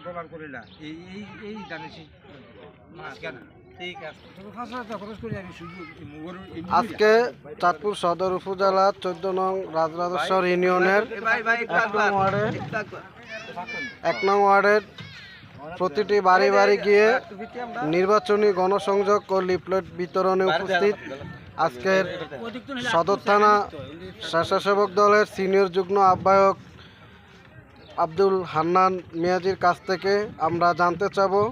Dollar করিলা এই এই এই করি এই মুগিরা। আজকে চাঁদপুর সদর উপজেলা চোদ্দ নং রাজরাজেশ্বর ইউনিয়নের এক নং এক নং ওয়ার্ডের প্রতিটি বাড়ি বাড়ি গিয়ে নির্বাচনী গণসংযোগ ও লিফলেট বিতরণে উপস্থিত আজকের সদর থানা স্বেচ্ছাসেবক দলের সিনিয়র যুগ্ম আহ্বায়ক আব্দুল হান্নান মিয়াজির কাছ থেকে আমরা জানতে চাবো,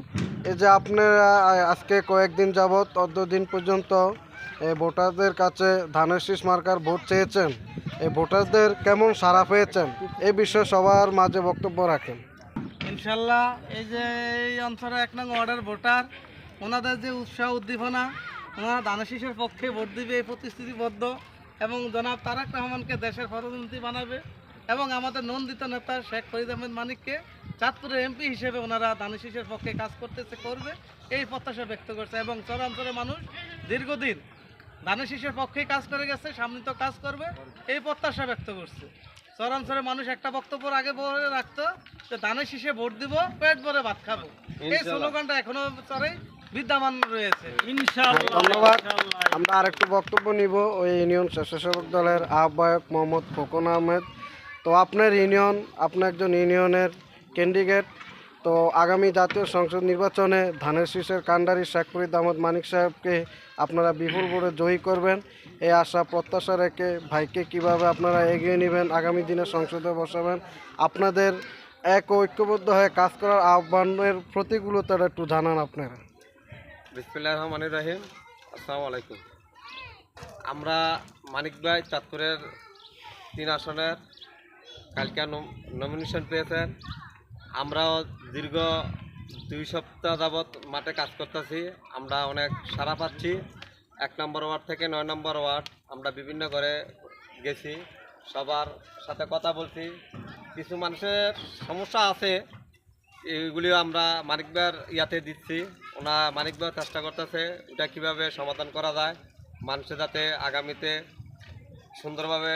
এই যে আপনারা আজকে কয়েকদিন যাবৎ দিন পর্যন্ত ভোটারদের কাছে ধানের শীষ মার্কার ভোট চেয়েছেন। এই ভোটারদের কেমন সাড়া পেয়েছেন? এই বিষয়ে সবার মাঝে বক্তব্য রাখেন। ইনশাল্লাহ, এই যে এই অঞ্চলের এক নং ওয়ার্ডের ভোটার, ওনাদের যে উৎসাহ উদ্দীপনা, ওনারা দানশীষের পক্ষে ভোট দিবে, এই প্রতিশ্রুতিবদ্ধ এবং জনাব তারেক রহমানকে দেশের প্রধানমন্ত্রী বানাবে। এবং আমাদের নন্দিত নেতা শেখ ফরিদ আহমেদ মানিককে চাঁদপুরের এমপি হিসেবে ওনারা দানশীষের পক্ষে কাজ করতেছে করবে। এই প্রত্যাশা ব্যক্ত করছে এবং চরাঞ্চলের মানুষ দীর্ঘদিন দানশীষের পক্ষেই কাজ করে গেছে সামনে তো কাজ করবে। এই প্রত্যাশা ব্যক্ত করছে। চরাঞ্চলের মানুষ একটা বক্তব্য আগে বলে রাখতো যে শীষে ভোট দিব পেট ভরে ভাত খাব। এই স্লোগানটা এখনও চরে বিদ্যমান রয়েছে। ধন্যবাদ। আমরা আরেকটু বক্তব্য নিব ওই ইউনিয়ন স্বেচ্ছাসেবক দলের আহ্বায়ক মোহাম্মদ খোকন আহমেদ। তো আপনার ইউনিয়ন আপনি একজন ইউনিয়নের ক্যান্ডিডেট তো আগামী জাতীয় সংসদ নির্বাচনে ধানের শীষের কান্ডারি শেখ ফরিদ আহমদ মানিক সাহেবকে আপনারা বিপুল ভোটে জয়ী করবেন। এই আশা প্রত্যাশা রেখে ভাইকে কীভাবে আপনারা এগিয়ে নেবেন, আগামী দিনে সংসদে বসাবেন, আপনাদের এক ঐক্যবদ্ধ হয়ে কাজ করার আহ্বানের প্রতিকূলতাটা একটু জানান আপনারা। বিসমিল্লাহ রহমান রহিম। আসসালামু আলাইকুম। আমরা মানিক ভাই চাঁদপুরের তিন আসনের কালকে নমিনেশন পেয়েছেন। আমরাও দীর্ঘ দুই সপ্তাহ যাবৎ মাঠে কাজ করতেছি। আমরা অনেক সাড়া পাচ্ছি। এক নম্বর ওয়ার্ড থেকে নয় নম্বর ওয়ার্ড আমরা বিভিন্ন ঘরে গেছি। সবার সাথে কথা বলছি। কিছু মানুষের সমস্যা আছে এইগুলিও আমরা মানিকবার ইয়াতে দিচ্ছি। ওনা মানিকবার চেষ্টা করতেছে এটা কীভাবে সমাধান করা যায়। মানুষের যাতে আগামীতে সুন্দরভাবে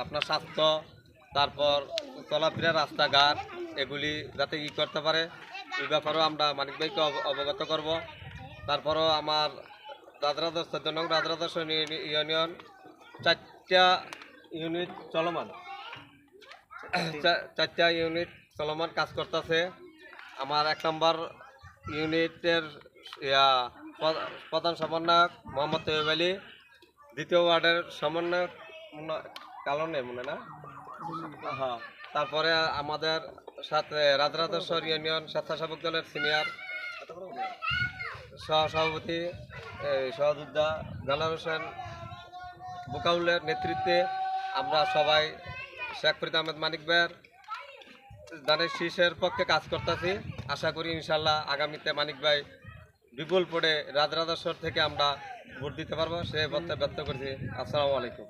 আপনার স্বাস্থ্য, তারপর চলাফেরা, রাস্তাঘাট, এগুলি যাতে ই করতে পারে, এই ব্যাপারেও আমরা মানিক ভাইকে অব- অবগত করব। তারপরও আমার রাজরাদর্শ চোদ্দ নং ইউনিয়ন চারটা ইউনিট চলমান। চারটা ইউনিট চলমান কাজ করতেছে। আমার এক নম্বর ইউনিটের প্রধান সমন্বয়ক মোহাম্মদ তৈব আলী, দ্বিতীয় ওয়ার্ডের সমন্বয়ক নেই মনে না? হ্যাঁ তারপরে আমাদের সাথে রাজরাজেশ্বর ইউনিয়ন স্বেচ্ছাসেবক দলের সিনিয়র সহ সভাপতি, এই, সহযোদ্ধা গালার হোসেন বোকাউলের নেতৃত্বে আমরা সবাই শেখ ফরিদ আহমেদ মানিক ভাইয়ের দানের শীষের পক্ষে কাজ করতেছি। আশা করি ইনশাল্লাহ আগামীতে মানিক ভাই বিপুল পড়ে রাজরাজেশ্বর থেকে আমরা ভোট দিতে পারব। সে বক্তব্য ব্যক্ত করছি। আসসালামু আলাইকুম।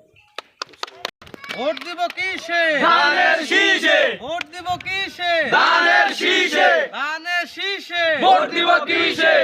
ভোট দিব কিসে? ধানের শীষে। ভোট দিব কিসে? ধানের শীষে। ধানের শীষে। ভোট দিব কিসে?